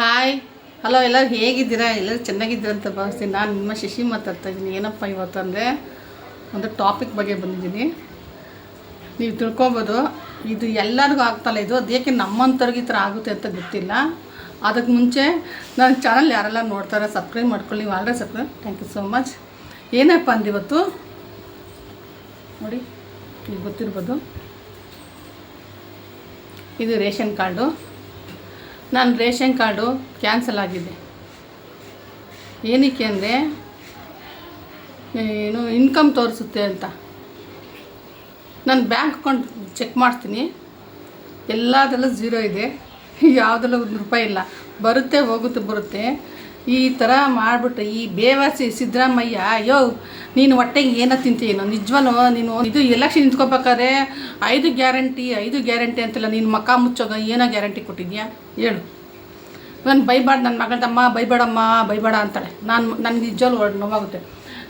Hi hello ಎಲ್ಲರೂ ಹೇಗಿದ್ದೀರಾ? ಎಲ್ಲರೂ ಚೆನ್ನಾಗಿದ್ದೀರಾ ಅಂತ ಭಾವಿಸ್ತೀನಿ. ನಾನು ನಿಮ್ಮ ಶಶಿ ಮಾತಾಡ್ತಾ ಇದ್ದೀನಿ. ಏನಪ್ಪ ಇವತ್ತು ಅಂದರೆ ಒಂದು ಟಾಪಿಕ್ ಬಗ್ಗೆ ಬಂದಿದ್ದೀನಿ. ನೀವು ತಿಳ್ಕೊಬೋದು. ಇದು ಎಲ್ಲರಿಗೂ ಆಗ್ತಲ್ಲ ಇದು? ಅದಕ್ಕೆ ನಮ್ಮಂಥವ್ರಿಗೆ ಈ ಥರ ಆಗುತ್ತೆ ಅಂತ ಗೊತ್ತಿಲ್ಲ. ಅದಕ್ಕೆ ಮುಂಚೆ ನನ್ನ ಚಾನಲ್ ಯಾರೆಲ್ಲ ನೋಡ್ತಾರೆ ಸಬ್ಸ್ಕ್ರೈಬ್ ಮಾಡ್ಕೊಳ್ಳಿ. ನೀವು already subscribe thank you so much ಏನಪ್ಪ ಅಂದಿವತ್ತು ನೋಡಿ ಈಗ ಗೊತ್ತಿರ್ಬೋದು. ಇದು ರೇಷನ್ ಕಾರ್ಡು. ನನ್ನ ರೇಷನ್ ಕಾರ್ಡು ಕ್ಯಾನ್ಸಲ್ ಆಗಿದೆ. ಏನಕ್ಕೆ ಅಂದರೆ, ಏನು ಇನ್ಕಮ್ ತೋರಿಸುತ್ತೆ ಅಂತ. ನಾನು ಬ್ಯಾಂಕ್ ಅಕೌಂಟ್ ಚೆಕ್ ಮಾಡ್ತೀನಿ. ಎಲ್ಲದರಲ್ಲೂ ಝೀರೋ ಇದೆ. ಯಾವುದರಲ್ಲೂ ಒಂದು ರೂಪಾಯಿ ಇಲ್ಲ. ಬರುತ್ತೆ, ಹೋಗುತ್ತೆ, ಬರುತ್ತೆ. ಈ ಥರ ಮಾಡಿಬಿಟ್ಟು ಈ ಬೇವಾಸಿ ಸಿದ್ದರಾಮಯ್ಯ, ಅಯ್ಯೋ, ನೀನು ಹೊಟ್ಟೆಗೆ ಏನೋ ತಿಂತೀನೋ ನಿಜವನು, ನೀನು ಇದು ಎಲೆಕ್ಷನ್ ನಿಂತ್ಕೋಬೇಕಾದ್ರೆ ಐದು ಗ್ಯಾರಂಟಿ ಐದು ಗ್ಯಾರಂಟಿ ಅಂತಿಲ್ಲ ನೀನು ಮಕ್ಕ ಮುಚ್ಚೋಗ ಏನೋ ಗ್ಯಾರಂಟಿ ಕೊಟ್ಟಿದ್ಯಾ? ಹೇಳು. ನಾನು ಬೈಬಾರ್ದು ನನ್ನ ಮಗಳದಮ್ಮ ಬೈಬೇಡಮ್ಮ, ಬೈಬೇಡ ಅಂತಾಳೆ. ನಾನು ನನಗೆ ನಿಜವಲ್ಲೂ ಹೊರಡು ನೋವಾಗುತ್ತೆ.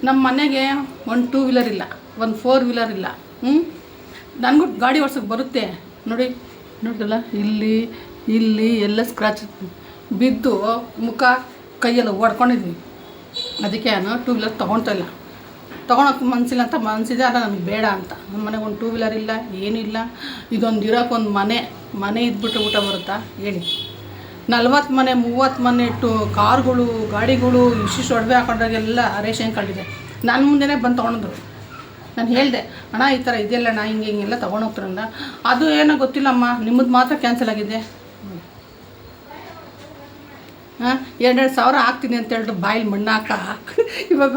ನಮ್ಮ ಮನೆಗೆ ಒಂದು ಟೂ ವೀಲರ್ ಇಲ್ಲ, ಒಂದು ಫೋರ್ ವೀಲರ್ ಇಲ್ಲ ಹ್ಞೂ ನನಗೂ ಗಾಡಿ ಓಡ್ಸೋಕೆ ಬರುತ್ತೆ. ನೋಡಿ ನೋಡಿದಲ್ಲ ಇಲ್ಲಿ ಇಲ್ಲಿ ಎಲ್ಲ ಸ್ಕ್ರಾಚ್ ಬಿದ್ದು ಮುಖ ಕೈಯೆಲ್ಲ ಓಡ್ಕೊಂಡಿದ್ವಿ. ಅದಕ್ಕೆ ನಾನು ಟೂ ವೀಲರ್ ತೊಗೊಳ್ತಾ ಇಲ್ಲ. ತೊಗೊಳಕ್ಕೆ ಮನಸ್ಸಿಲ್ಲ ಅಂತ ಮನಸ್ಸಿದೆ ಆದರೆ ನನಗೆ ಬೇಡ ಅಂತ. ನಮ್ಮ ಮನೆಗೆ ಒಂದು ಟೂ ವೀಲರ್ ಇಲ್ಲ, ಏನಿಲ್ಲ. ಇದೊಂದು ಇರೋಕೆ ಒಂದು ಮನೆ ಮನೆ ಇದ್ಬಿಟ್ಟು ಊಟ ಬರುತ್ತಾ? ಹೇಳಿ. ನಲ್ವತ್ತು ಮನೆ, ಮೂವತ್ತು ಮನೆ, ಟು ಕಾರ್ಗಳು, ಗಾಡಿಗಳು ಇಷ್ಟಿಷ್ಟು ಒಡವೆ ಹಾಕೊಂಡಾಗೆಲ್ಲ ರೇಷನ್ ಕಾರ್ಡಿದೆ ನನ್ನ ಮುಂದೆನೇ ಬಂದು ತೊಗೊಂಡ್ರು. ನಾನು ಹೇಳಿದೆ, ಅಣ್ಣ, ಈ ಥರ ಇದೆಯಲ್ಲ ಅಣ್ಣ ಹಿಂಗೆ ಹಿಂಗೆಲ್ಲ ತೊಗೊಂಡೋಗ್ತಾರಂದ ಅದು ಏನೋ ಗೊತ್ತಿಲ್ಲಮ್ಮ, ನಿಮ್ಮದು ಮಾತ್ರ ಕ್ಯಾನ್ಸಲ್ ಆಗಿದೆ. ಹಾಂ? ಎರಡೆರಡು ಸಾವಿರ ಹಾಕ್ತೀನಿ ಅಂತ ಹೇಳಿದ್ರು ಬಾಯಲ್ಲಿ ಮಣ್ಣು ಹಾಕ ಇವಾಗ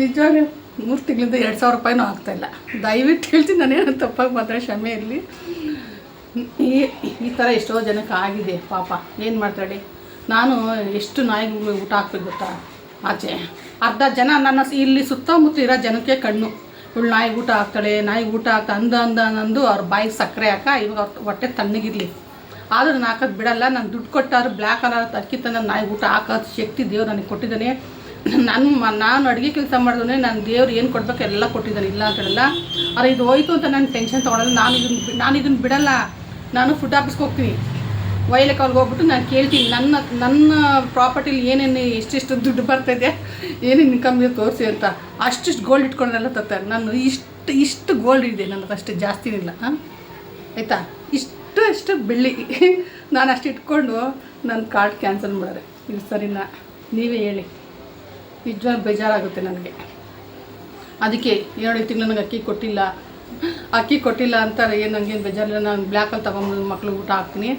ನಿಜವಾಗ್ಲೂ ಮೂರು ತಿಂಗಳಿಂದ ಎರಡು ಸಾವಿರ ರೂಪಾಯಿನೂ ಆಗ್ತಾಯಿಲ್ಲ ದಯವಿಟ್ಟು ಹೇಳ್ತೀನಿ, ನಾನೇನು ತಪ್ಪಾಗಿ ಮಾತ್ರ ಕ್ಷಮೆ ಇರಲಿ. ಈ ಈ ಥರ ಎಷ್ಟೋ ಜನಕ್ಕೆ ಆಗಿದೆ, ಪಾಪ. ಏನು ಮಾಡ್ತಾಳೆ ನಾನು ಎಷ್ಟು ನಾಯಿಗಳು ಊಟ ಹಾಕ್ಬೇಕು ಗೊತ್ತಾ? ಆಚೆ. ಅರ್ಧ ಜನ ನನ್ನ ಇಲ್ಲಿ ಸುತ್ತಮುತ್ತ ಇರೋ ಜನಕ್ಕೆ ಕಣ್ಣು. ಇವಳು ನಾಯಿ ಊಟ ಹಾಕ್ತಾಳೆ ನಾಯಿ ಊಟ ಹಾಕ್ತಾ ಅಂದ ಅಂದ, ಅಂದು ಅವ್ರ ಬಾಯಿಗೆ ಸಕ್ಕರೆ ಹಾಕ, ಇವಾಗ ಹೊಟ್ಟೆ ತಣ್ಣಗಿರಲಿ. ಆದರೂ ನಾನು ಹಾಕೋದು ಬಿಡಲ್ಲ. ನಾನು ದುಡ್ಡು ಕೊಟ್ಟಾರು ಬ್ಲ್ಯಾಕ್ ಕಲರ್ ಅಕ್ಕಿ ನಾನು ನಾಯಿ ಊಟ ಹಾಕೋದು ಶಕ್ತಿ ದೇವ್ರು ನನಗೆ ಕೊಟ್ಟಿದ್ದಾನೆ. ನನ್ನ ನಾನು ಅಡುಗೆ ಕೆಲಸ ಮಾಡಿದ್ರೆ ನಾನು ದೇವ್ರು ಏನು ಕೊಡ್ಬೇಕು ಎಲ್ಲ ಕೊಟ್ಟಿದ್ದಾನೆ. ಇಲ್ಲ ಅಂತ ಹೇಳಲ್ಲ. ಆದರೆ ಇದು ಹೋಯ್ತು ಅಂತ ನಾನು ಟೆನ್ಷನ್ ತೊಗೊಳಲ್ಲ. ನಾನು ಇದನ್ನು ನಾನು ಇದನ್ನು ಬಿಡಲ್ಲ. ನಾನು ಫುಡ್ ಆಫೀಸ್ಗೆ ಹೋಗ್ತೀನಿ. ವೈಲಕ್ಕೆ ಅವ್ರಿಗೆ ಹೋಗ್ಬಿಟ್ಟು ನಾನು ಕೇಳ್ತೀನಿ. ನನ್ನ ನನ್ನ ಪ್ರಾಪರ್ಟಿಲಿ ಏನೇನು ಎಷ್ಟೆಷ್ಟು ದುಡ್ಡು ಬರ್ತಾಯಿದೆ ಏನೇನು ಇನ್ಕಮ್ ಇದೆ ತೋರಿಸಿ ಅಂತ. ಅಷ್ಟಿಷ್ಟು ಗೋಲ್ಡ್ ಇಟ್ಕೊಂಡೆಲ್ಲ ತರ್ತಾರೆ. ನಾನು ಇಷ್ಟು ಇಷ್ಟು ಗೋಲ್ಡ್ ಇದೆ. ನನ್ನ ಅಷ್ಟು ಜಾಸ್ತಿ ಇಲ್ಲ. ಹಾಂ? ಆಯಿತಾ? ಇಷ್ಟು ಇಷ್ಟು ಬೆಳ್ಳಿ. ನಾನು ಅಷ್ಟು ಇಟ್ಕೊಂಡು ನನ್ನ ಕಾರ್ಡ್ ಕ್ಯಾನ್ಸಲ್ ಮಾಡಿದೆ. ಇದು ಸರಿನಾ? ನೀವೇ ಹೇಳಿ. ನಿಜವಾಗಿ ಬೇಜಾರಾಗುತ್ತೆ ನನಗೆ. ಅದಕ್ಕೆ ಏಳು ತಿಂಗಳು ನನಗೆ ಅಕ್ಕಿ ಕೊಟ್ಟಿಲ್ಲ. ಅಕ್ಕಿ ಕೊಟ್ಟಿಲ್ಲ ಅಂತಾರೆ, ಏನು ನನಗೇನು ಬೇಜಾರಿಲ್ಲ. ನಾನು ಬ್ಲ್ಯಾಕಲ್ಲಿ ತೊಗೊಂಬಂದು ಮಕ್ಳು ಊಟ ಹಾಕ್ತೀನಿ.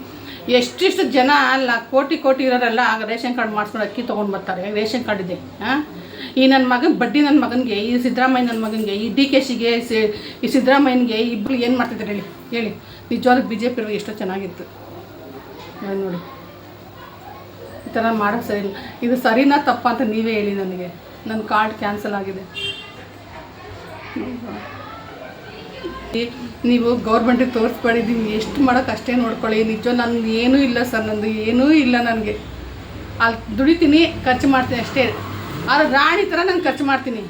ಎಷ್ಟಿಷ್ಟು ಜನ ಅಲ್ಲ, ಕೋಟಿ ಕೋಟಿ ಇರೋರೆಲ್ಲ ರೇಷನ್ ಕಾರ್ಡ್ ಮಾಡಿಸ್ಕೊಂಡು ಅಕ್ಕಿ ತೊಗೊಂಡು ಬರ್ತಾರೆ. ರೇಷನ್ ಕಾರ್ಡ್ ಇದೆ, ಹಾಂ? ಈ ನನ್ನ ಮಗನ, ಬಡ್ಡಿ ನನ್ನ ಮಗನಿಗೆ, ಈ ಸಿದ್ದರಾಮಯ್ಯ ನನ್ನ ಮಗನಿಗೆ, ಈ ಡಿ ಕೆ ಶಿಗೆ ಈ ಸಿದ್ದರಾಮಯ್ಯನಿಗೆ ಇಬ್ಬರು ಏನು ಮಾಡ್ತಿದ್ದಾರೆ ಹೇಳಿ ಹೇಳಿ. ನಿಜವಾಗ್ಲೂ ಬಿ ಜೆ ಪಿರೋ ಎಷ್ಟೋ ಚೆನ್ನಾಗಿತ್ತು. ನಾನ್ ನೋಡಿ. ಈ ಥರ ಮಾಡೋಕ್ಕೆ ಸರಿ ಇದು ಸರಿನಾ ತಪ್ಪ ಅಂತ ನೀವೇ ಹೇಳಿ ನನಗೆ. ನನ್ನ ಕಾರ್ಡ್ ಕ್ಯಾನ್ಸಲ್ ಆಗಿದೆ. ನೀವು ಗೌರ್ಮೆಂಟಿಗೆ ತೋರಿಸ್ಬೇಡಿ ನೀವು ಎಷ್ಟು ಮಾಡೋಕೆ ಅಷ್ಟೇ ನೋಡ್ಕೊಳ್ಳಿ. ನಿಜ ನನಗೆ ಏನೂ ಇಲ್ಲ ಸರ್, ನಂದು ಏನೂ ಇಲ್ಲ ನನಗೆ. ಅಲ್ಲಿ ದುಡಿತೀನಿ, ಖರ್ಚು ಮಾಡ್ತೀನಿ ಅಷ್ಟೇ. ಆದರೆ ರಾಣಿ ಥರ ನಾನು ಖರ್ಚು ಮಾಡ್ತೀನಿ.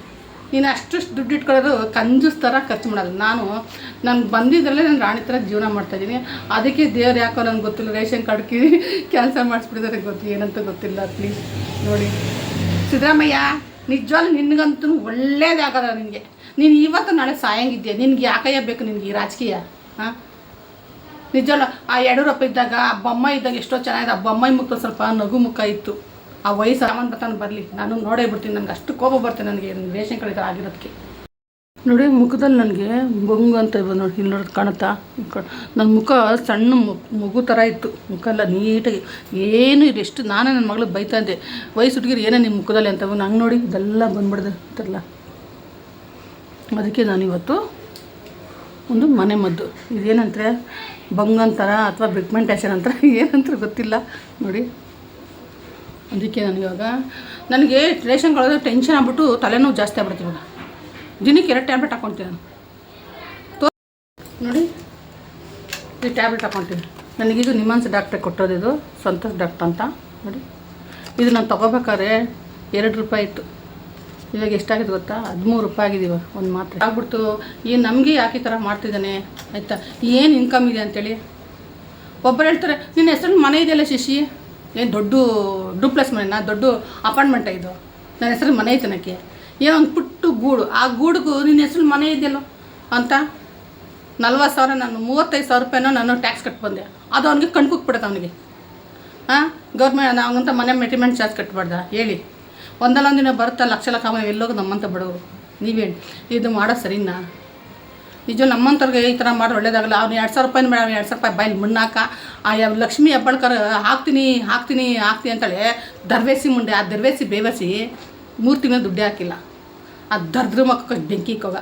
ನೀನು ಅಷ್ಟು ದುಡ್ಡು ಇಟ್ಕೊಳ್ಳೋದು ಕಂಜೂಸ್ ಥರ ಖರ್ಚು ಮಾಡಲ್ಲ. ನಾನು ನಾನು ಬಂದಿದ್ದರಲ್ಲೇ ನಾನು ರಾಣಿ ಥರ ಜೀವನ ಮಾಡ್ತಾಯಿದ್ದೀನಿ ಅದಕ್ಕೆ ದೇವ್ರು ಯಾಕೋ ನನಗೆ ಗೊತ್ತಿಲ್ಲ. ರೇಷನ್ ಕಾರ್ಡ್ ಕಿ ಕ್ಯಾನ್ಸಲ್ ಮಾಡಿಸ್ಬಿಟ್ಟಿದ್ದಾರೆ ಗೊತ್ತು ಏನಂತ ಗೊತ್ತಿಲ್ಲ. ಪ್ಲೀಸ್ ನೋಡಿ. ಸಿದ್ದರಾಮಯ್ಯ, ನಿಜವಾಗ್ಲೂ ನಿನಗಂತೂ ಒಳ್ಳೇದಾಗಲ್ಲ ನಿನಗೆ. ನೀನು ಇವತ್ತು ನಾಳೆ ಸಾಯಂಗಿದ್ದೆ ನಿನ್ಗೆ ಯಾಕಯ್ಯ ಬೇಕು ನಿನಗೆ ಈ ರಾಜಕೀಯ? ಹಾಂ? ನಿಜವಲ್ಲ ಆ ಯಡಿಯೂರಪ್ಪ ಇದ್ದಾಗ, ಆ ಬೊಮ್ಮ ಇದ್ದಾಗ ಎಷ್ಟೋ ಚೆನ್ನಾಗಿದೆ. ಆ ಬೊಮ್ಮಾಯಿ ಮುಖ ಸ್ವಲ್ಪ ನಗು ಮುಖ ಇತ್ತು. ಆ ವಯಸ್ಸು ರಾಮನ್ ಬರ್ತಾನೆ ಬರಲಿ, ನಾನು ನೋಡೇ ಬಿಡ್ತೀನಿ, ನನಗೆ ಅಷ್ಟು ಕೋಪ ಬರ್ತೇನೆ ನನಗೆ ರೇಷನ್ ಕಡೆ ಆಗಿರೋದಕ್ಕೆ. ನೋಡಿ, ಮುಖದಲ್ಲಿ ನನಗೆ ಬೊಂಗು ಅಂತ ಇವ ನೋಡಿ, ಇಲ್ಲಿ ನೋಡೋದು ಕಾಣುತ್ತಾ? ನನ್ನ ಮುಖ ಸಣ್ಣ ಮಗು ಥರ ಇತ್ತು. ಮುಖ ಎಲ್ಲ ನೀಟಾಗಿ, ಏನು ಇದು ಎಷ್ಟು ನಾನೇ ನನ್ನ ಮಗಳಿಗೆ ಬೈತಾ ಇದ್ದೆ. ವಯಸ್ಸು ಹುಡುಗಿರು ಏನೇ ನಿಮ್ಮ ಮುಖದಲ್ಲಿ ಅಂತ ನಂಗೆ ನೋಡಿ, ಇದೆಲ್ಲ ಬಂದ್ಬಿಡ್ದೆ ಅಂತಲ್ಲ ಅದಕ್ಕೆ ನಾನಿವತ್ತು ಒಂದು ಮನೆ ಮದ್ದು. ಇದೇನಂತಾರೆ, ಬಂಗ್ ಅಂತಾರ ಅಥವಾ ಬಿಗ್ಮೆಂಟೇಷನ್ ಅಂತಾರ, ಏನಂತಾರೆ ಗೊತ್ತಿಲ್ಲ. ನೋಡಿ. ಅದಕ್ಕೆ ನನಗಿವಾಗ ನನಗೆ ರೇಷನ್ ಕಳೆದ್ರೆ ಟೆನ್ಷನ್ ಆಗ್ಬಿಟ್ಟು ತಲೆನೋವು ಜಾಸ್ತಿ ಆಗ್ಬಿಡ್ತೀವಿ ಇವಾಗ. ದಿನಕ್ಕೆ ಎರಡು ಟ್ಯಾಬ್ಲೆಟ್ ಹಾಕ್ಕೊತೀನಿ ನಾನು. ನೋಡಿ, ಈ ಟ್ಯಾಬ್ಲೆಟ್ ಹಾಕ್ಕೊತೀನಿ. ನನಗಿದು ನಿಮಾನ್ಸ್ ಡಾಕ್ಟ್ರಿಗೆ ಕೊಟ್ಟೋದು ಇದು, ಸಂತೋಷ್ ಡಾಕ್ಟ್ರ್ ಅಂತ. ನೋಡಿ, ಇದು ನಾನು ತೊಗೋಬೇಕಾದ್ರೆ ಎರಡು ರೂಪಾಯಿ ಇತ್ತು. ಇವಾಗ ಎಷ್ಟಾಗಿದೆ ಗೊತ್ತಾ? ಹದಿಮೂರು ರೂಪಾಯಿ ಆಗಿದೆ ಇವಾಗ, ಒಂದು ಮಾತ್ರೆ. ಆಗ್ಬಿಡ್ತು. ಏನು ನಮಗೆ ಯಾಕೆ ಈ ಥರ ಮಾಡ್ತಿದ್ದಾನೆ? ಆಯಿತಾ? ಏನು ಇನ್ಕಮ್ ಇದೆ ಅಂತೇಳಿ. ಒಬ್ಬರು ಹೇಳ್ತಾರೆ, ನಿನ್ನ ಹೆಸರು ಮನೆ ಇದೆಯಲ್ಲ ಶಶಿ? ಏನು ದೊಡ್ಡ ಡೂಪ್ಲೆಕ್ಸ್ ಮನೆನಾ? ದೊಡ್ಡ ಅಪಾರ್ಟ್ಮೆಂಟ ಇದು? ನನ್ನ ಹೆಸರು ಮನೆ ಐತನಕ್ಕೆ ಏನೋ ಒಂದು ಪುಟ್ಟು ಗೂಡು. ಆ ಗೂಡಿಗೂ ನಿನ್ನ ಹೆಸರು ಮನೆ ಇದೆಯಲ್ಲೋ? ಅಂತ? ನಲ್ವತ್ತು ಸಾವಿರ ನಾನು, ಮೂವತ್ತೈದು ಸಾವಿರ ರೂಪಾಯಿನೋ ನಾನು ಟ್ಯಾಕ್ಸ್ ಕಟ್ಟಿ ಬಂದೆ. ಅದು ಅವನಿಗೆ ಕಣ್ಕುಕ್ಬಿಡುತ್ತೆ ಅವನಿಗೆ. ಹಾಂ ಗೌರ್ಮೆಂಟ್ ಅವನಂತ ಮನೆ ಮೆಟಿಮೆಂಟ್ ಚಾರ್ಜ್ ಕಟ್ಬಾರ್ದ? ಹೇಳಿ. ಒಂದಲ್ಲ ಒಂದಿನ ಬರುತ್ತಾ ಲಕ್ಷ ಲಕ್ಷ ಎಲ್ಲೋಗ ಎಲ್ಲೋಗಿ ನಮ್ಮಂತ ಬಡವರು? ನೀವೇನು? ಇದು ಮಾಡೋ ಸರಿನಾ? ನಿಜ ನಮ್ಮಂಥವ್ರಿಗೆ ಈ ಥರ ಮಾಡಿ ಒಳ್ಳೇದಾಗಲ್ಲ. ಅವ್ನು ಎರಡು ಸಾವಿರ ರೂಪಾಯಿ ಮೇಡಮ್, ಎರಡು ಸಾವಿರ ರೂಪಾಯಿ ಬಾಯಲ್ಲಿ ಮುನ್ನಾಕ ಆ ಲಕ್ಷ್ಮೀ ಹೆಬ್ಬಳ್ಕರ್, ಹಾಕ್ತೀನಿ ಹಾಕ್ತೀನಿ ಹಾಕ್ತೀನಿ ಅಂತೇಳಿ ದರ್ವೇಸಿ ಮುಂಡೆ, ಆ ದರ್ವೇಸಿ ಬೇವಸಿ ಮೂರು ತಿಂಗಳು ದುಡ್ಡೇ ಹಾಕಿಲ್ಲ. ಆ ದರ್ದ್ರ ಮಕ್ಕ ಬೆಂಕಿ ಹೋಗ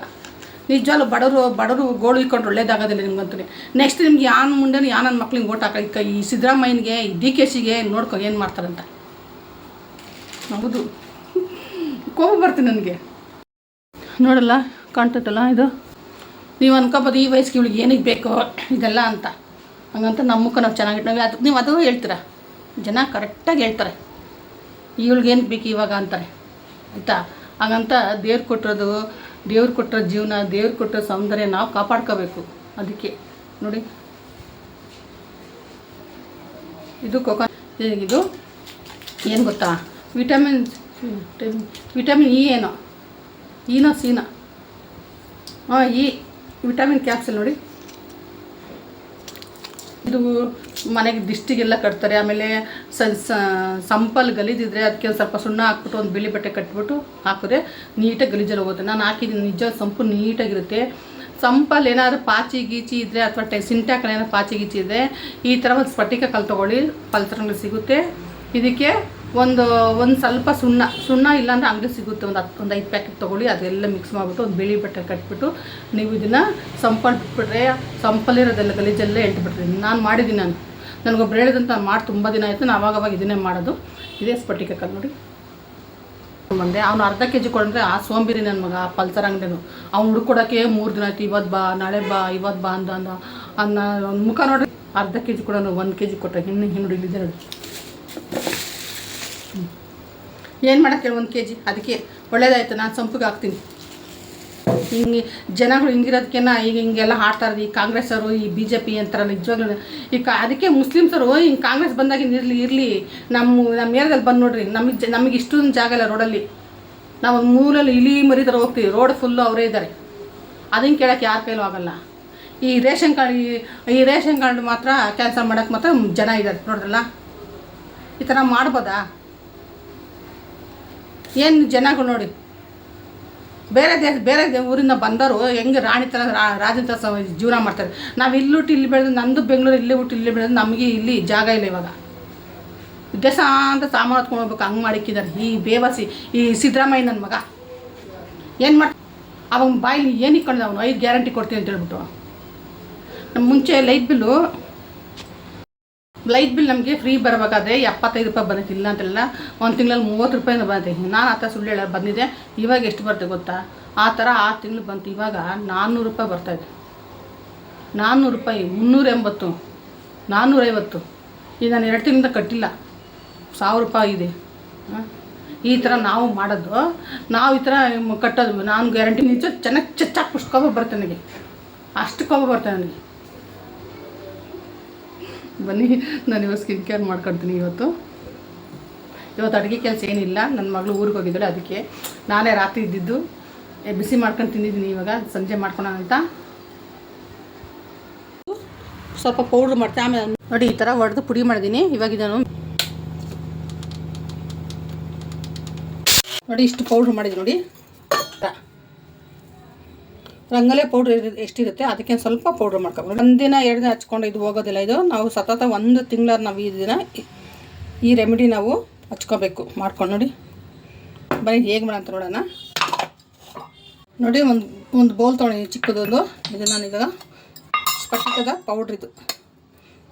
ನಿಜವಾಗ್ಲೂ ಬಡವರು ಬಡವರು ಗೋಳು ಇಕ್ಕೊಂಡು ಒಳ್ಳೇದಾಗೋದಿಲ್ಲ ನಿಮ್ಗಂತೂ ನೆಕ್ಸ್ಟ್ ನಿಮ್ಗೆ ಯಾನ್ ಮುಂದೆ ಯಾನ್ ನನ್ನ ಮಕ್ಳಿಗೆ ಓಟ್ ಹಾಕ ಈ ಸಿದ್ದರಾಮಯ್ಯನಿಗೆ, ಈ ಡಿ ಕೆ ಸಿಗೆ ನೋಡ್ಕೊ, ಏನು ಮಾಡ್ತಾರಂತ. ಹೌದು. ಕೋಪ ಬರ್ತೀನಿ ನನಗೆ. ನೋಡಲ್ಲ ಕಾಣ್ತೈತಲ್ಲ ಇದು. ನೀವು ಅನ್ಕೋಬೋದು ಈ ವಯಸ್ಸಿಗೆ ಇವಳಿಗೆ ಏನಕ್ಕೆ ಬೇಕು ಇದೆಲ್ಲ ಅಂತ. ಹಂಗಂತ ನಮ್ಮ ಮುಖ ನಾವು ಚೆನ್ನಾಗಿಟ್ಟು ನಾವು ಅದಕ್ಕೆ ನೀವು ಅದು ಹೇಳ್ತೀರ? ಜನ ಕರೆಕ್ಟಾಗಿ ಹೇಳ್ತಾರೆ. ಇವಳಿಗೆ ಏನು ಬೇಕು ಇವಾಗ ಅಂತಾರೆ. ಆಯಿತಾ? ಹಾಗಂತ ದೇವ್ರು ಕೊಟ್ಟಿರೋದು, ದೇವ್ರು ಕೊಟ್ಟಿರೋ ಜೀವನ, ದೇವ್ರು ಕೊಟ್ಟಿರೋ ಸೌಂದರ್ಯ ನಾವು ಕಾಪಾಡ್ಕೋಬೇಕು. ಅದಕ್ಕೆ. ನೋಡಿ. ಇದು ಕೊಕ. ಇದು ಏನು ಗೊತ್ತಾ? ವಿಟಮಿನ್ ವಿಟಮಿನ್ ಇ ಏನೋ? ಈನೋ ಸೀನೋ? ಹಾಂ ಈ ವಿಟಮಿನ್ ಕ್ಯಾಪ್ಸಲ್ ನೋಡಿ. ಇದು ಮನೆಗೆ ದಿಷ್ಟಿಗೆಲ್ಲ ಕಟ್ತಾರೆ. ಆಮೇಲೆ ಸಂಪಲ್ ಗಲೀಜಿದ್ರೆ ಅದಕ್ಕೆ ಒಂದು ಸ್ವಲ್ಪ ಸುಣ್ಣ ಹಾಕ್ಬಿಟ್ಟು ಒಂದು ಬಿಳಿ ಬಟ್ಟೆ ಕಟ್ಬಿಟ್ಟು ಹಾಕಿದ್ರೆ ನೀಟಾಗಿ ಗಲೀಜಲ್ಲಿ ಹೋಗುತ್ತೆ. ನಾನು ಹಾಕಿದ್ದೀನಿ ನಿಜ ಸಂಪು ನೀಟಾಗಿರುತ್ತೆ. ಸಂಪಲ್ ಏನಾದರೂ ಪಾಚಿ ಗೀಚಿ ಇದ್ದರೆ ಅಥವಾ ಟೆ ಸಿಂಟ್ಯಾಕಲ್ಲಿ ಏನಾದ್ರು ಪಾಚಿ ಗೀಚಿ ಇದ್ದರೆ ಈ ಥರ ಒಂದು ಸ್ಫಟಿಕ ಕಲ್ ತೊಗೊಳ್ಳಿ ಪಲ್ಸರಂಗಲ್ಲಿ ಸಿಗುತ್ತೆ. ಇದಕ್ಕೆ ಒಂದು ಒಂದು ಸ್ವಲ್ಪ ಸುಣ್ಣ ಸುಣ್ಣ ಇಲ್ಲಾಂದ್ರೆ ಅಂಗಡಿ ಸಿಗುತ್ತೆ. ಒಂದು ಹತ್ತು ಒಂದು ಐದು ಪ್ಯಾಕೆಟ್ ತೊಗೊಳ್ಳಿ, ಅದೆಲ್ಲ ಮಿಕ್ಸ್ ಮಾಡಿಬಿಟ್ಟು ಒಂದು ಬಿಳಿ ಬಟ್ಟೆ ಕಟ್ಬಿಟ್ಟು ನೀವು ಇದನ್ನು ಸಂಪಲ್ ಬಿಟ್ಬಿಟ್ರೆ ಸಂಪಲ್ಲಿರೋದೆಲ್ಲ ಗಲೀಜೆಲ್ಲ ಎಳ್ಟ್ಬಿಟ್ರಿ ನಾನು ಮಾಡಿದ್ದೀನಿ ನಾನು. ನನಗೊಬ್ರು ಹೇಳಿದಂತ ಮಾಡಿ ತುಂಬ ದಿನ ಆಯಿತು. ನಾನು ಅವಾಗ ಅವಾಗ ಇದನ್ನೇ ಮಾಡೋದು. ಇದೇ ಕಲ್ಲು ನೋಡಿ. ಬಂದೆ. ಅವ್ನು ಅರ್ಧ ಕೆ ಜಿ ಕೊಡಂದ್ರೆ ಆ ಸೋಂಬಿರಿ ನನ್ನ ಮಗ, ಆ ಪಲ್ಸರ್ ಅಂಗಡಿನು ಅವ್ನು ಹುಡ್ಕೊಡೋಕ್ಕೆ ಮೂರು ದಿನ ಆಯ್ತು ಇವತ್ತು ಬಾ, ನಾಳೆ ಬಾ ಇವತ್ತು ಬಾ ಅಂದ ಅಂದ. ಮುಖ ನೋಡ್ರಿ. ಅರ್ಧ ಕೆ ಜಿ ಕೊಡೋನು, ಒಂದು ಕೆ ಜಿ ಕೊಟ್ಟರೆ ಹಿಂದೆ ಹಿಂಡು ಇಲ್ಲಿದೆ ನೋಡಿ. ಏನು ಮಾಡೋಕ್ಕೆ ಒಂದು ಕೆ ಜಿ ಅದಕ್ಕೆ ಒಳ್ಳೇದಾಯ್ತು, ನಾನು ಸಂಪಿಗೆ ಹಾಕ್ತೀನಿ. ಹಿಂಗೆ ಜನಗಳು ಹಿಂಗಿರೋದಕ್ಕೆನ ಈಗ ಹಿಂಗೆಲ್ಲ ಆಡ್ತಾರೆ ಈ ಕಾಂಗ್ರೆಸ್ ಅವರು, ಈ ಬಿ ಜೆ ಪಿ ಅಂತಾರಲ್ಲ, ನಿಜವಾಗ್ಲೂ. ಈ ಕಾ ಅದಕ್ಕೆ ಮುಸ್ಲಿಮ್ಸರು ಹಿಂಗೆ ಕಾಂಗ್ರೆಸ್ ಬಂದಾಗ ಇರಲಿ ಇರಲಿ. ನಮ್ಮ ನಮ್ಮ ಏರಿಯಾದಲ್ಲಿ ಬಂದು ನೋಡ್ರಿ, ನಮಗೆ ನಮಗೆ ಇಷ್ಟೊಂದು ಜಾಗ ಇಲ್ಲ ರೋಡಲ್ಲಿ. ನಾವು ಮೂಲಲ್ಲಿ ಇಲಿ ಮರಿ ಥರ ಹೋಗ್ತೀವಿ, ರೋಡ್ ಫುಲ್ಲು ಅವರೇ ಇದ್ದಾರೆ ಅದನ್ನು ಕೇಳೋಕ್ಕೆ ಯಾರ ಕೈಲೂ ಆಗಲ್ಲ. ಈ ರೇಷನ್ ಕಾರ್ಡ್, ಈ ರೇಷನ್ ಕಾರ್ಡ್ ಮಾತ್ರ ಕ್ಯಾನ್ಸಲ್ ಮಾಡೋಕ್ಕೆ ಮಾತ್ರ ಜನ ಇದ್ದಾರೆ ನೋಡ್ರಲ್ಲ ಈ ಥರ ಮಾಡ್ಬೋದಾ? ಏನು ಜನಗಳು ನೋಡಿ? ಬೇರೆ ದೇಶ ಬೇರೆ ಊರಿಂದ ಬಂದವರು ಹೆಂಗೆ ರಾಣಿ ಥರ ರಾಜನ ಥರ ಜೀವನ ಮಾಡ್ತಾರೆ. ನಾವು ಇಲ್ಲಿ ಹುಟ್ಟು ಇಲ್ಲಿ ಬೆಳೆದು ನಂದು ಬೆಂಗಳೂರು ಇಲ್ಲಿ ಹುಟ್ಟು ಇಲ್ಲಿ ಬೆಳೆದು ನಮಗೆ ಇಲ್ಲಿ ಜಾಗ ಇಲ್ಲ ಇವಾಗ. ದೇಶ ಅಂತ ಸಾಮಾನು ಹೊತ್ಕೊಂಡು ಹೋಗ್ಬೇಕು, ಹಂಗೆ ಮಾಡಿಕ್ಕಿದ್ದಾರೆ ಈ ಬೇವಸಿ ಈ ಸಿದ್ದರಾಮಯ್ಯ ನನ್ನ ಮಗ. ಏನು ಮಾಡಿ ಅವನ ಬಾಯಲ್ಲಿ ಏನು ಇಟ್ಕೊಂಡಿದ್ದ ಅವನು ಐದು ಗ್ಯಾರಂಟಿ ಕೊಡ್ತೀನಿ ಅಂತ ಹೇಳ್ಬಿಟ್ಟು. ನಮ್ಮ ಮುಂಚೆ ಲೈಟ್ ಬಿಲ್ಲು ಲೈಟ್ ಬಿಲ್ ನಮಗೆ ಫ್ರೀ ಬರಬೇಕಾದ್ರೆ ಎಪ್ಪತ್ತೈದು ರೂಪಾಯಿ ಬಂದಿತ್ತು. ಇಲ್ಲ ಅಂತೆಲ್ಲ ಒಂದು ತಿಂಗಳಲ್ಲಿ ಮೂವತ್ತು ರೂಪಾಯಿಂದ ಬಂದಿದೆ. ನಾನು ಆ ಥರ ಸುಳ್ಳು ಹೇಳ ಬಂದಿದೆ ಇವಾಗ ಎಷ್ಟು ಬರುತ್ತೆ ಗೊತ್ತಾ? ಆ ಥರ ಆರು ತಿಂಗಳು ಬಂತು. ಇವಾಗ ನಾನ್ನೂರು ರೂಪಾಯಿ ಬರ್ತಾಯಿದೆ ನಾನ್ನೂರು ರೂಪಾಯಿ, ಮುನ್ನೂರ ಎಂಬತ್ತು ನಾನ್ನೂರೈವತ್ತು ಈಗ ನಾನು ಎರಡು ತಿಂಗಳಿಂದ ಕಟ್ಟಿಲ್ಲ. ಸಾವಿರ ರೂಪಾಯಿ ಇದೆ ಆ? ಈ ಥರ ನಾವು ಮಾಡೋದು. ನಾವು ಈ ಥರ ಕಟ್ಟೋದು. ನಾನು ಗ್ಯಾರಂಟಿ ನಿಜ, ಚೆನ್ನಾಗಿ ಚಚ್ಚಾಕ್ ಪುಷ್ಕೋಬ ಬರುತ್ತೆ ನನಗೆ. ಅಷ್ಟು ಕೋಪ ಬರುತ್ತೆ ನನಗೆ. ಬನ್ನಿ, ನಾನು ಇವಾಗ ಸ್ಕಿನ್ ಕೇರ್ ಮಾಡ್ಕೊಳ್ತೀನಿ ಇವತ್ತು. ಇವತ್ತು ಅಡುಗೆ ಕೆಲಸ ಏನಿಲ್ಲ ನನ್ನ ಮಗಳು ಊರಿಗೆ ಹೋಗಿದ್ದಾಳೆ ಅದಕ್ಕೆ. ನಾನೇ ರಾತ್ರಿ ಇದ್ದಿದ್ದು. ಬಿಸಿ ಮಾಡ್ಕೊಂಡು ತಿಂದಿದ್ದೀನಿ ಇವಾಗ, ಸಂಜೆ ಮಾಡ್ಕೊಳ ಅಂತ ಸ್ವಲ್ಪ ಪೌಡ್ರ್ ಮಾಡ್ತೀನಿ ಆಮೇಲೆ ನೋಡಿ, ಈ ಥರ ಹೊಡೆದು ಪುಡಿ ಮಾಡಿದ್ದೀನಿ. ಇವಾಗ ಇದನ್ನು ನೋಡಿ, ಇಷ್ಟು ಪೌಡ್ರ್ ಮಾಡಿದ್ದೀನಿ ನೋಡಿ. ರಂಗೋಲಿ ಪೌಡ್ರ್ ಎಷ್ಟಿರುತ್ತೆ? ಅದಕ್ಕೆ ಸ್ವಲ್ಪ ಪೌಡ್ರ್ ಮಾಡ್ಕೊಂಡು ಒಂದಿನ ಎರಡು ದಿನ ಹಚ್ಕೊಂಡು ಇದು ಹೋಗೋದಿಲ್ಲ. ಇದು ನಾವು ಸತತ ಒಂದು ತಿಂಗಳ ನಾವು ಈ ದಿನ ಈ- ರೆಮಿಡಿ ನಾವು ಹಚ್ಕೋಬೇಕು. ಮಾಡ್ಕೊಂಡು ನೋಡಿ. ಬರೀ ಹೇಗೆ ಮಾಡಂತ ನೋಡೋಣ. ನೋಡಿ, ಒಂದು ಒಂದು ಬೌಲ್ ತೊಗೊಂಡಿದ್ದೀನಿ ಚಿಕ್ಕದೊಂದು. ಇದು ನಾನೀಗ ಸ್ಫಟಿಕದ ಪೌಡ್ರ್ ಇದು.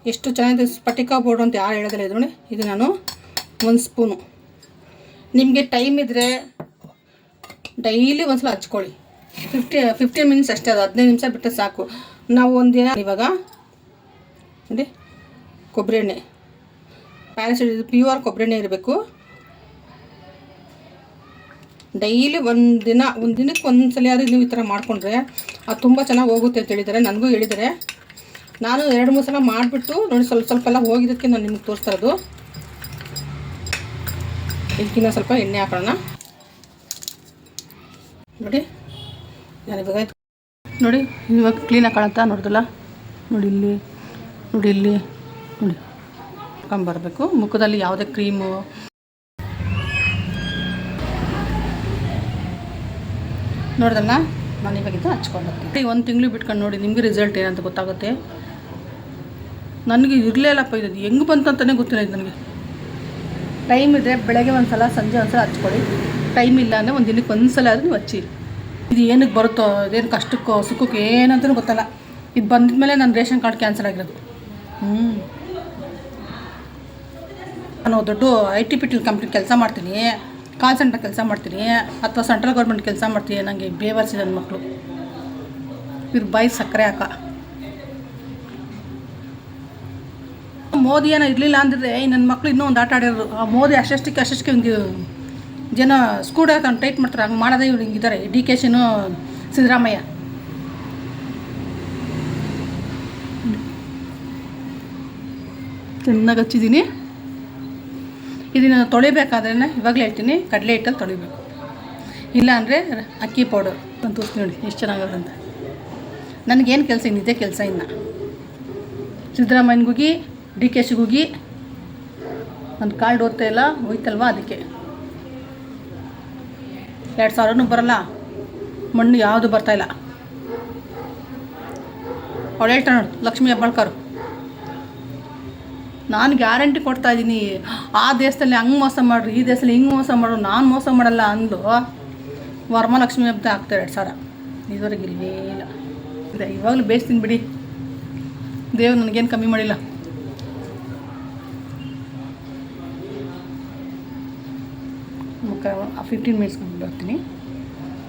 ಎಷ್ಟು ಚೆನ್ನಾಗಿದೆ ಸ್ಫಟಿಕ ಪೌಡ್ರ್ ಅಂತ ಯಾರು ಹೇಳೋದಿಲ್ಲ ಇದು ನೋಡಿ. ಇದು ನಾನು ಒಂದು ಸ್ಪೂನು ನಿಮಗೆ ಟೈಮ್ ಇದ್ದರೆ ಡೈಲಿ ಒಂದ್ಸಲ ಹಚ್ಕೊಳ್ಳಿ. ಫಿಫ್ಟಿ ಫಿಫ್ಟೀನ್ ಮಿನಿಟ್ಸ್ ಅಷ್ಟೇ ಅದು, ಹದಿನೈದು ನಿಮಿಷ ಬಿಟ್ಟರೆ ಸಾಕು. ನಾವು ಒಂದಿನ ಇವಾಗ, ನೋಡಿ ಕೊಬ್ಬರಿ ಎಣ್ಣೆ. ಇದು ಪ್ಯೂರ್ ಕೊಬ್ಬರಿ ಎಣ್ಣೆ ಇರಬೇಕು. ಡೈಲಿ ಒಂದು ದಿನ, ಒಂದು ದಿನಕ್ಕೆ ಒಂದು ಸಲ ಆದರೂ ನೀವು ಈ ಥರ ಮಾಡಿಕೊಂಡ್ರೆ ಅದು ತುಂಬ ಚೆನ್ನಾಗಿ ಹೋಗುತ್ತೆ ಅಂತ ಹೇಳಿದ್ದಾರೆ, ನನಗೂ ಹೇಳಿದ್ದಾರೆ. ನಾನು ಎರಡು, ಮೂರು ಸಲ ಮಾಡಿಬಿಟ್ಟು, ನೋಡಿ, ಸ್ವಲ್ಪ ಸ್ವಲ್ಪ ಎಲ್ಲ ಹೋಗಿದ್ದಕ್ಕೆ ನಾನು ನಿಮ್ಗೆ ತೋರಿಸ್ತಾ ಇರೋದು. ಇದಕ್ಕಿಂತ ಸ್ವಲ್ಪ ಎಣ್ಣೆ ಹಾಕೋಣ. ನೋಡಿ ನಾನು ಇವಾಗ ಆಯ್ತು. ನೋಡಿ, ಇವಾಗ ಕ್ಲೀನಾಗಿ ಕಾಣುತ್ತಾ ನೋಡಿದಲ್ಲ? ನೋಡಿ ಇಲ್ಲಿ ನೋಡಿ ಇಲ್ಲಿ, ನೋಡಿ. ಬರಬೇಕು. ಮುಖದಲ್ಲಿ ಯಾವುದೇ ಕ್ರೀಮು ನೋಡಿದಲ್ಲ? ನಾನು ಇವಾಗಿದ್ದು ಹಚ್ಕೊಂಡು ಒಂದು ತಿಂಗಳು ಬಿಟ್ಕೊಂಡು ನೋಡಿ, ನಿಮಗೆ ರಿಸಲ್ಟ್ ಏನಂತ ಗೊತ್ತಾಗುತ್ತೆ? ನನಗೆ ಇರಲೇ ಇಲ್ಲಪ್ಪ ಇದು ಹೆಂಗೆ ಬಂತಂತಲೇ ಗೊತ್ತಿಲ್ಲ ಇದು ನನಗೆ. ಟೈಮ್ ಇದ್ದರೆ ಬೆಳಗ್ಗೆ ಒಂದು ಸಲ ಸಂಜೆ ಒಂದು ಸಲ ಹಚ್ಕೊಳ್ಳಿ. ಟೈಮ್ ಇಲ್ಲ ಅಂದರೆ ಒಂದು ದಿನಕ್ಕೆ ಒಂದು ಸಲ ಆದರೂ ನೀವು ಹಚ್ಚಿ. ಇದು ಏನಕ್ಕೆ ಬರುತ್ತೋ, ಇದೇನು ಕಷ್ಟಕ್ಕೋ, ಸುಖಕ್ಕೋ ಏನಂತಲೂ ಗೊತ್ತಲ್ಲ. ಇದು ಬಂದಿದ್ಮೇಲೆ ನನ್ನ ರೇಷನ್ ಕಾರ್ಡ್ ಕ್ಯಾನ್ಸಲ್ ಆಗಿರೋದು. ಹ್ಞೂ ನಾನು ದೊಡ್ಡ I T P T company ಕೆಲಸ ಮಾಡ್ತೀನಿ. ಕಾಲ್ ಸೆಂಟರ್ ಕೆಲಸ ಮಾಡ್ತೀನಿ. ಅಥವಾ ಸೆಂಟ್ರಲ್ ಗೌರ್ಮೆಂಟ್ ಕೆಲಸ ಮಾಡ್ತೀನಿ. ನನಗೆ ಬೇವರ್ಸಿ ನನ್ನ ಮಕ್ಕಳು ಇವ್ರ ಬೈ ಸಕ್ಕರೆ ಹಾಕ. ಮೋದಿ ಏನೋ ಇರಲಿಲ್ಲ ಅಂದರೆ ನನ್ನ ಮಕ್ಕಳು ಇನ್ನೂ ಒಂದು ಆಟ ಆಡಿರೋರು ಆ ಮೋದಿ ಅಷ್ಟಷ್ಟಕ್ಕೆ ಅಷ್ಟಕ್ಕೆ ಹಿಂಗೆ ಜನ ಸ್ಕೂಡ ತಂದು ಟೈಟ್ ಮಾಡ್ತಾರೆ, ಹಂಗೆ ಮಾಡೋದೇ ಇವ್ರು ಹಿಂಗಿದ್ದಾರೆ ಡಿ ಕೆ ಶಿನು, ಸಿದ್ದರಾಮಯ್ಯ. ಚೆನ್ನಾಗಿ ಹಚ್ಚಿದ್ದೀನಿ ಇದನ್ನು ತೊಳಿಬೇಕಾದ್ರೆ ಇವಾಗಲೇ ಹೇಳ್ತೀನಿ, ಕಡಲೆ ಹಿಟ್ಟಲ್ಲಿ ತೊಳಿಬೇಕು. ಇಲ್ಲ ಅಂದರೆ ಅಕ್ಕಿ ಪೌಡರ್ ಅಂತ ತೋರಿಸ್ತೀನಿ ನೋಡಿ, ಎಷ್ಟು ಚೆನ್ನಾಗಿದೆ ಅಂತ. ನನಗೇನು ಕೆಲಸ ಇದೇ ಕೆಲಸ ಇನ್ನು. ಸಿದ್ದರಾಮಯ್ಯನಿಗೋಗಿ ಡಿ ಕೆ ಶಿಗೋಗಿ ನನ್ನ ಕಾಲ್ಡ್ ಓದ್ತಾ ಇಲ್ಲ, ಹೋಯ್ತಲ್ವಾ ಅದಕ್ಕೆ. ಎರಡು ಸಾವಿರನೂ ಬರಲ್ಲ. ಮಣ್ಣು ಯಾವುದು ಬರ್ತಾಯಿಲ್ಲ ಅವಳು ಹೇಳ್ತಾಳೆ ನೋಡು, ಲಕ್ಷ್ಮೀ ಹೆಬ್ಬಾಳ್ಕರು. ನಾನು ಗ್ಯಾರಂಟಿ ಕೊಡ್ತಾ ಇದ್ದೀನಿ ಆ ದೇಶದಲ್ಲಿ ಹಂಗೆ ಮೋಸ ಮಾಡ್ರಿ, ಈ ದೇಶದಲ್ಲಿ ಹಿಂಗೆ ಮೋಸ ಮಾಡು ನಾನು ಮೋಸ ಮಾಡಲ್ಲ ಅಂದು ವರಮಹಾಲಕ್ಷ್ಮಿ ಹಬ್ಬ ಆಗ್ತಾರೆ ಎರಡು ಸಾವಿರ. ಇದುವರೆಗೆ ಇಲ್ಲ. ಇವಾಗಲೂ ಬೇಯಿಸ್ತೀನಿ ಬಿಡಿ. ದೇವ್ರು ನನಗೇನು ಕಮ್ಮಿ ಮಾಡಿಲ್ಲ. ಫಿಫ್ಟೀನ್ ಮಿನಿಟ್ಸ್ ಬರ್ತೀನಿ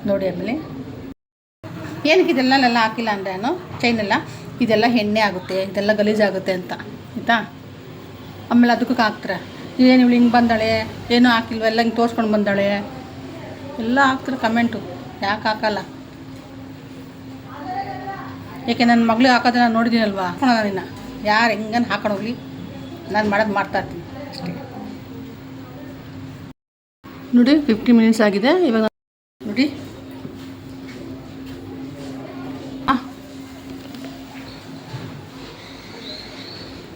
ನೋಡಿ ಆಮೇಲೆ ಏನಕ್ಕೆ ಇದೆಲ್ಲ ಎಲ್ಲ ಹಾಕಿಲ್ಲ ಅಂದರೆ ನಾನು ಚೈನೆಲ್ಲ ಇದೆಲ್ಲ ಎಣ್ಣೆ ಆಗುತ್ತೆ, ಇದೆಲ್ಲ ಗಲೀಜಾಗುತ್ತೆ ಅಂತ, ಆಯಿತಾ? ಆಮೇಲೆ ಅದಕ್ಕೆ ಹಾಕ್ತಾರೆ. ಏನು ಇವಳು ಹಿಂಗೆ ಬಂದಾಳೆ? ಏನೂ ಹಾಕಿಲ್ವ? ಎಲ್ಲ ಹಿಂಗೆ ತೋರಿಸ್ಕೊಂಡು ಬಂದಾಳೆ? ಎಲ್ಲ ಹಾಕ್ತಾರೆ ಕಮೆಂಟು ಯಾಕೆ ಹಾಕಲ್ಲ? ಏಕೆ ನನ್ನ ಮಗಳಿಗೆ ಹಾಕೋದನ್ನ ನಾನು ನೋಡಿದ್ದೀನಲ್ವಾ ಹಾಕೋಣ ನಿನ್ನ ಯಾರು ಹೆಂಗನ್ನು ಹಾಕೊಂಡು ಹೋಗ್ಲಿ? ನಾನು ಮಾಡೋದು ಮಾಡ್ತಾ ನೋಡಿ ಫಿಫ್ಟಿ ಮಿನಿಟ್ಸ್ ಆಗಿದೆ. ಇವಾಗ ನೋಡಿ.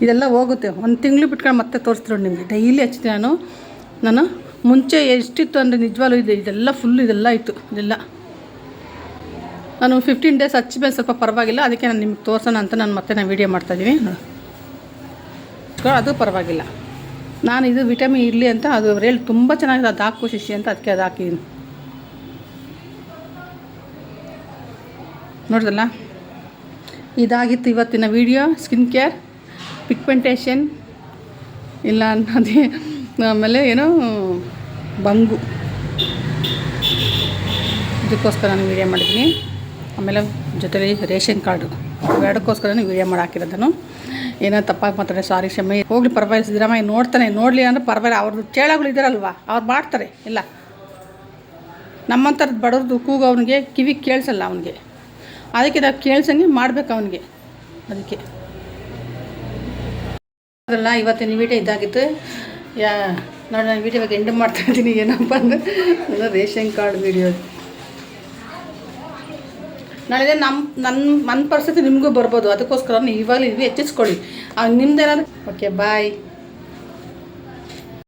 ಇದೆಲ್ಲ ಹೋಗುತ್ತೆ. ಒಂದು ತಿಂಗಳು ಬಿಟ್ಕೊಂಡು ಮತ್ತೆ ತೋರಿಸ್ತೀನಿ ನಿಮಗೆ. ಡೈಲಿ ಹಚ್ತೀನಿ ನಾನು. ನಾನು ಮುಂಚೆ ಎಷ್ಟಿತ್ತು ಅಂದರೆ ನಿಜವಾಗ್ಲೂ ಇದೆ. ಇದೆಲ್ಲ ಫುಲ್ ಇದೆಲ್ಲ ಇತ್ತು. ಇದೆಲ್ಲ. ನಾನು ಫಿಫ್ಟೀನ್ ಡೇಸ್ ಹಚ್ಚಿಮೇಲೆ ಸ್ವಲ್ಪ ಪರವಾಗಿಲ್ಲ. ಅದಕ್ಕೆ ನಾನು ನಿಮ್ಗೆ ತೋರಿಸೋಣ ಅಂತ ನಾನು ಮತ್ತೆ ನಾನು ವೀಡಿಯೋ ಮಾಡ್ತಾಯಿದ್ದೀನಿ ಅದು ಪರವಾಗಿಲ್ಲ. ನಾನು ಇದು ವಿಟಮಿನ್ ಇರಲಿ ಅಂತ ಅದು ರೇಲ್ ತುಂಬ ಚೆನ್ನಾಗಿದೆ, ಅದು ಹಾಕು ಶಿಶಿ ಅಂತ ಅದಕ್ಕೆ ಅದು ಹಾಕಿದ್ದೀನಿ ನೋಡಿದಲ್ಲ? ಇದಾಗಿತ್ತು ಇವತ್ತಿನ ವಿಡಿಯೋ, ಸ್ಕಿನ್ ಕೇರ್, ಪಿಗ್ಮೆಂಟೇಷನ್, ಇಲ್ಲ ಅನ್ನೋದೇ, ಆಮೇಲೆ ಏನೋ ಬಂಗು. ಇದಕ್ಕೋಸ್ಕರ ನಾನು ವೀಡಿಯೋ ಮಾಡಿದ್ದೀನಿ. ಆಮೇಲೆ ಜೊತೆಲಿ ರೇಷನ್ ಕಾರ್ಡು. ಎರಡಕ್ಕೋಸ್ಕರ ವೀಡಿಯೋ ಮಾಡಿ ಹಾಕಿರೋದನ್ನು. ಏನೋ ತಪ್ಪಾಗಿ ಮಾತಾಡಿ ಸಾರಿ ಕ್ಷಮೆ. ಹೋಗ್ಲಿ ಪರವಾಗಿಲ್ಲ ಸಿದ್ದರಾಮಯ್ಯ, ನೋಡ್ತಾನೆ, ನೋಡಲಿ ಅಂದ್ರೆ ಪರವಾಗಿಲ್ಲ. ಅವ್ರದ್ದು ಚೇಳಗಳು ಇದ್ದಾರಲ್ವ ಅವ್ರು ಮಾಡ್ತಾರೆ, ಇಲ್ಲ. ನಮ್ಮಂಥದ್ದು ಬಡವ್ರದ್ದು ಕೂಗು ಅವನಿಗೆ, ಕಿವಿ ಕೇಳಿಸಲ್ಲ ಅವನಿಗೆ. ಅದಕ್ಕೆ ನಾವು ಕೇಳಿಸಂಗೆ ಮಾಡ್ಬೇಕು ಅವನಿಗೆ. ಅದಕ್ಕೆ. ಅದಲ್ಲ ಇವತ್ತಿನ ವೀಡಿಯೋ ಇದಾಗಿತ್ತು. ಯಾ, ನೋಡಿ, ನಾನು ವೀಡಿಯೋ ಇವಾಗ ಎಂಡ್ ಮಾಡ್ತಾ ಇದ್ದೀನಿ. ಏನಪ್ಪ ಅಂದ್ರೆ ರೇಷನ್ ಕಾರ್ಡ್ ವಿಡಿಯೋ ನಾಳೆ ನಮ್ಮ ನನ್ನ ನನ್ನ ಪರಿಸ್ಥಿತಿ ನಿಮಗೂ ಬರ್ಬೋದು. ಅದಕ್ಕೋಸ್ಕರ ನೀವು ಇವಾಗಲೂ ಹೆಚ್ಚಿಸ್ಕೊಳ್ಳಿ ಎಚ್ಚರಿಸ್ಕೊಳ್ಳಿ ನಿಮ್ದೇನಾದ್ರು ಓಕೆ ಬಾಯ್